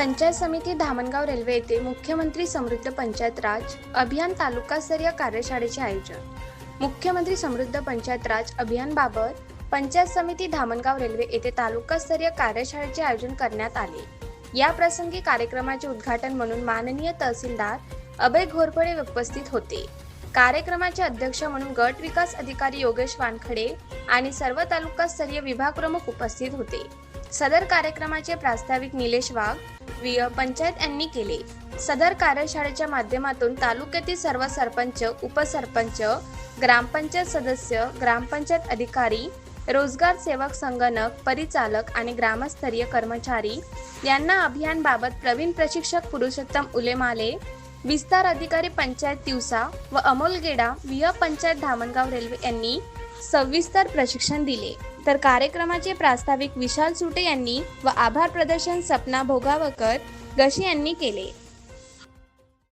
पंचायत समिती धामणगाव रेल्वे येथे मुख्यमंत्री समृद्ध पंचायत राज अभियान तालुकास्तरीय कार्यशाळेचे आयोजन. मुख्यमंत्री समृद्ध पंचायत राज अभियानबाबत पंचायत समिती धामणगाव रेल्वे येथे तालुकास्तरीय कार्यशाळेचे आयोजन करण्यात आले. या प्रसंगी कार्यक्रमाचे उद्घाटन म्हणून माननीय तहसीलदार अभय घोरपडे उपस्थित होते. कार्यक्रमाचे अध्यक्ष म्हणून गट विकास अधिकारी योगेश वानखडे आणि सर्व तालुकास्तरीय विभाग प्रमुख उपस्थित होते. सदर कार्यक्रमाचे प्रास्ताविक निलेश वाघ विय पंचायत यांनी केले. सदर कार्यशाळेच्या माध्यमातून तालुक्यातील सर्व सरपंच उपसरपंच ग्रामपंचायत सदस्य ग्रामपंचायत अधिकारी रोजगार सेवक संगणक परिचालक आणि ग्रामस्तरीय कर्मचारी यांना अभियानबाबत प्रवीण प्रशिक्षक पुरुषोत्तम उलेमाले विस्तार अधिकारी पंचायत तिवसा व अमोल गेडा विह पंचायत धामणगाव रेल्वे यांनी सविस्तर प्रशिक्षण दिले. तर कार्यक्रमाचे प्रास्ताविक विशाल सुटे यांनी व आभार प्रदर्शन सपना भोगावकर गशी यांनी केले.